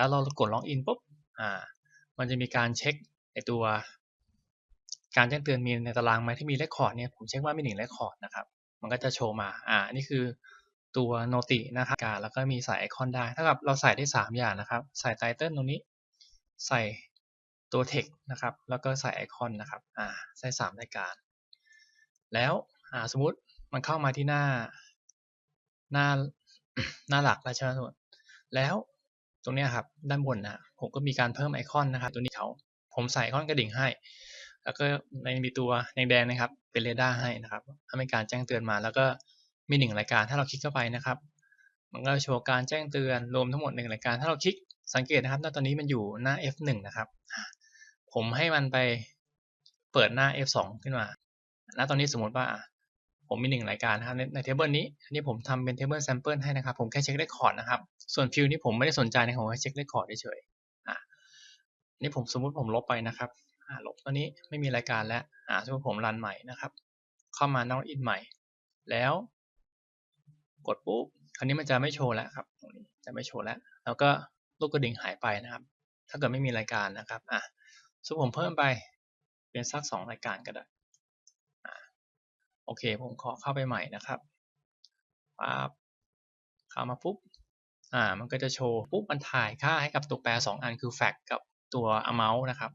แล้วเรากดล็อกอินปุ๊บอ่ามันจะมีการเช็คไอตัวการแจ้งเตือนมีในตารางไหมที่มีเรคคอร์ดเนี่ยผมเช็คว่ามีหนึ่งเรคคอร์ดนะครับ มันก็จะโชว์มาอ่านี่คือตัวโนตินะครับการแล้วก็มีใส่ไอคอนได้ถ้ากับเราใส่ได้ 3 อย่างนะครับ ใส่ไตเติลตรงนี้ ใส่ตัว text นะครับ แล้วก็ใส่ไอคอนนะครับอ่าใส่3รายการ แล้วอ่าสมมุติมันเข้ามาที่หน้าหน้าหน้าหลักแล้วใช่ไหมทุกคนแล้ว ตรงนี้ครับด้านบนนะผมก็มีการเพิ่มไอคอนนะครับตัวนี้เขาผมใส่ไอคอนกระดิ่งให้ แล้วก็ในมีตัวแดงๆนะครับ เป็นเรดาร์ให้นะครับให้เป็นการแจ้งเตือนมา แล้วก็มีหนึ่งรายการถ้าเราคลิกเข้าไปนะครับ มันก็โชว์การแจ้งเตือนรวมทั้งหมดหนึ่งรายการถ้าเราคลิกสังเกตนะครับณตอนนี้มันอยู่หน้า F1 นะครับ ผมให้มันไปเปิดหน้า F2 ขึ้นมาณตอนนี้สมมติว่า ผมมีหนึ่งรายการนะครับในเทเบิลนี้อันนี้ผมทำเป็นเทเบิลแซมเปิลให้นะครับ ผมแค่เช็คเรคคอร์ดนะครับ ส่วนฟิลนี้ผมไม่ได้สนใจนะผมแค่เช็คเรคคอร์ดเฉยๆอะนี่ผมสมมุติผมลบไปนะครับอ่าลบตอนนี้ไม่มีรายการแล้วอ่าสมมติผมรันใหม่นะครับ เข้ามานองอินใหม่ แล้วกดปุ๊บคราวนี้มันจะไม่โชว์แล้วครับตรงนี้จะไม่โชว์แล้ว แล้วก็ลูกกระดิ่งหายไปนะครับ ถ้าเกิดไม่มีรายการนะครับอะสมมติผมเพิ่มไปเป็นสักสองรายการก็ได้ โอเค ผมขอเข้าไปใหม่นะครับปั๊บเข้ามาปุ๊บ อ่า มันก็จะโชว์ปุ๊บ มันถ่ายค่าให้กับตัวแปรสองอันคือ fact กับตัว amount นะครับ